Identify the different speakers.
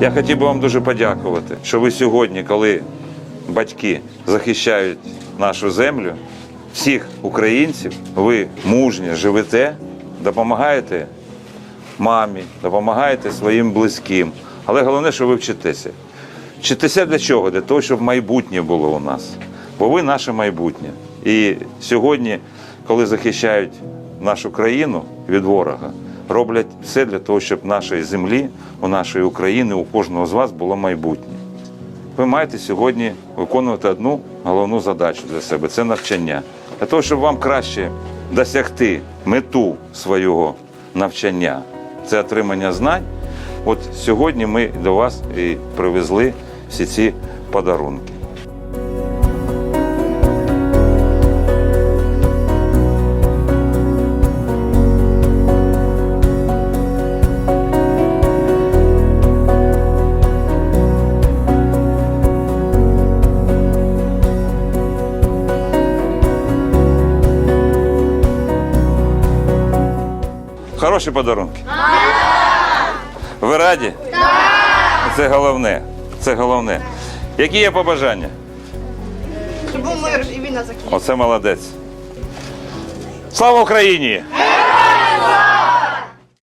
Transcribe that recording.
Speaker 1: Я хотів би вам дуже подякувати, що ви сьогодні, коли батьки захищають нашу землю, всіх українців, ви мужньо живете, допомагаєте мамі, допомагаєте своїм близьким. Але головне, що ви вчитеся. Вчитеся для чого? Для того, щоб майбутнє було у нас. Бо ви наше майбутнє. І сьогодні, коли захищають нашу країну від ворога, роблять все для того, щоб в нашій землі, у нашої України, у кожного з вас було майбутнє. Ви маєте сьогодні виконувати одну головну задачу для себе це навчання. Для того, щоб вам краще досягти мету свого навчання, це отримання знань. От сьогодні ми до вас і привезли всі ці подарунки. Хороші подарунки. Ви раді? Так! Це головне. Це головне. Які є побажання?
Speaker 2: Щоб був мир і війна закінчилася.
Speaker 1: Оце молодець. Слава Україні!